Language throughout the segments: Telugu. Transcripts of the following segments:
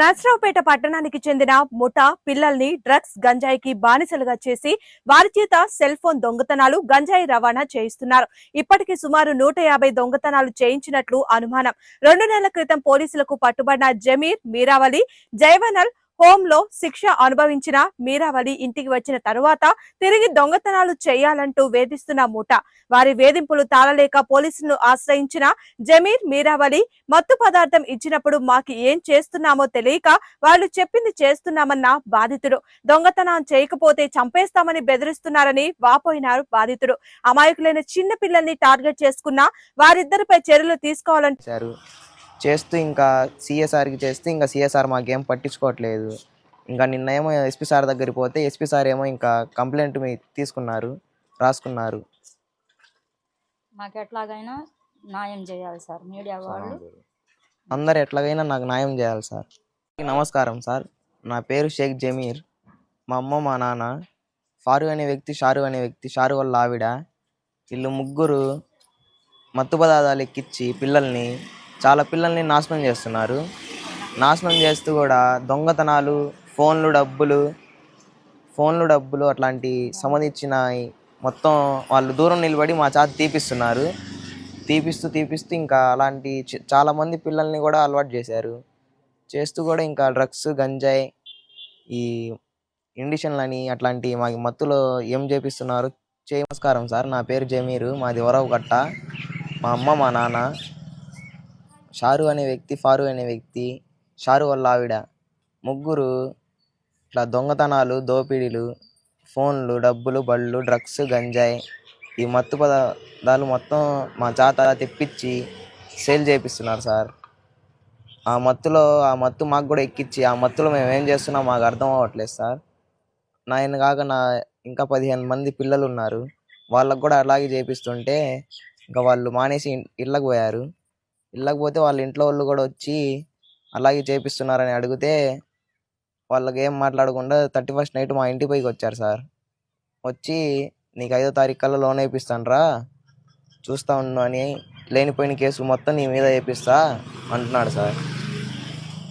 నర్సరావుపేట పట్టణానికి చెందిన ముఠా పిల్లల్ని డ్రగ్స్ గంజాయికి బానిసలుగా చేసి వారి చేత సెల్ ఫోన్ దొంగతనాలు గంజాయి రవాణా చేయిస్తున్నారు. ఇప్పటికి సుమారు నూట యాభై దొంగతనాలు చేయించినట్లు అనుమానం. రెండు నెలల క్రితం పోలీసులకు పట్టుబడిన జమీర్ మీరావలి జయవనల్ హోమ్లో శిక్ష అనుభవించిన మీరావళి ఇంటికి వచ్చిన తరువాత తిరిగి దొంగతనాలు చేయాలంటూ వేధిస్తున్న మూట. వారి వేధింపులు తాళలేక పోలీసులను ఆశ్రయించిన జమీర్ మీరావళి మత్తు పదార్థం ఇచ్చినప్పుడు మాకు ఏం చేస్తున్నామో తెలియక వాళ్ళు చెప్పింది చేస్తున్నామన్న బాధితుడు. దొంగతనం చేయకపోతే చంపేస్తామని బెదిరిస్తున్నారని వాపోయినారు బాధితుడు. అమాయకులైన చిన్న పిల్లల్ని టార్గెట్ చేసుకున్న వారిద్దరిపై చర్యలు తీసుకోవాలని చేస్తూ ఇంకా సిఎస్ఆర్కి చేస్తే ఇంకా సిఎస్ఆర్ మాకేం పట్టించుకోవట్లేదు. ఇంకా నిన్న ఏమో ఎస్పీ సార్ దగ్గరికి పోతే ఎస్పీ సార్ ఏమో ఇంకా కంప్లైంట్ మీ తీసుకున్నారు రాసుకున్నారు. మాకు ఎట్లాగైనా న్యాయం చేయాలి సార్. మీడియా వాళ్ళు అందరు. ఎట్లాగైనా నాకు న్యాయం చేయాలి సార్. నమస్కారం సార్. నా పేరు షేక్ జమీర్. మా అమ్మ మా నాన్న ఫారు అనే వ్యక్తి షారు అనే వ్యక్తి షారు వాళ్ళ ఆవిడ వీళ్ళు ముగ్గురు మత్తు పదార్థాలు ఎక్కించి పిల్లల్ని చాలా పిల్లల్ని నాశనం చేస్తున్నారు. నాశనం చేస్తూ కూడా దొంగతనాలు ఫోన్లు డబ్బులు ఫోన్లు డబ్బులు అట్లాంటి సంబంధించిన మొత్తం వాళ్ళు దూరం నిలబడి మా చేత తీపిస్తున్నారు. తీపిస్తూ తీపిస్తూ ఇంకా అలాంటి చ- పిల్లల్ని కూడా అలవాటు చేశారు. చేస్తూ కూడా ఇంకా డ్రగ్స్ గంజాయి ఈ ఇండిషన్లని అట్లాంటి మా మత్తులో ఏం చేపిస్తున్నారు? చే నమస్కారం సార్. నా పేరు జమీరు. మాది వరవ కట్ట మా అమ్మ మా నాన్న. షారు అనే వ్యక్తి ఫారు అనే వ్యక్తి షారు వాళ్ళ ఆవిడ ముగ్గురు ఇట్లా దొంగతనాలు దోపిడీలు ఫోన్లు డబ్బులు బళ్ళు డ్రగ్స్ గంజాయి ఈ మత్తు పదార్థాలు మొత్తం మా జాత తెప్పించి సేల్ చేపిస్తున్నారు సార్. ఆ మత్తులో ఆ మత్తు మాకు కూడా ఎక్కించి ఆ మత్తులో మేము ఏం చేస్తున్నాం మాకు అర్థం అవ్వట్లేదు సార్. నాయన కాక నా ఇంకా పదిహేను మంది పిల్లలు ఉన్నారు. వాళ్ళకు కూడా అలాగే చేపిస్తుంటే ఇంకా వాళ్ళు మానేసి ఇళ్ళకు పోయారు. ఇళ్ళకపోతే వాళ్ళ ఇంట్లో వాళ్ళు కూడా వచ్చి అలాగే చేపిస్తున్నారని అడిగితే వాళ్ళకి ఏం మాట్లాడకుండా థర్టీ ఫస్ట్ నైట్ మా ఇంటి పైకి వచ్చారు సార్. వచ్చి నీకు ఐదో తారీఖు కల్లా లోన్ వేపిస్తాను రా చూస్తా ఉన్నాను అని లేనిపోయిన కేసు మొత్తం నీ మీద వేపిస్తా అంటున్నాడు సార్.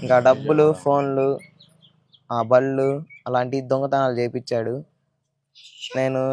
ఇంకా డబ్బులు ఫోన్లు ఆ బళ్ళు అలాంటి దొంగతనాలు చేపించాడు. నేను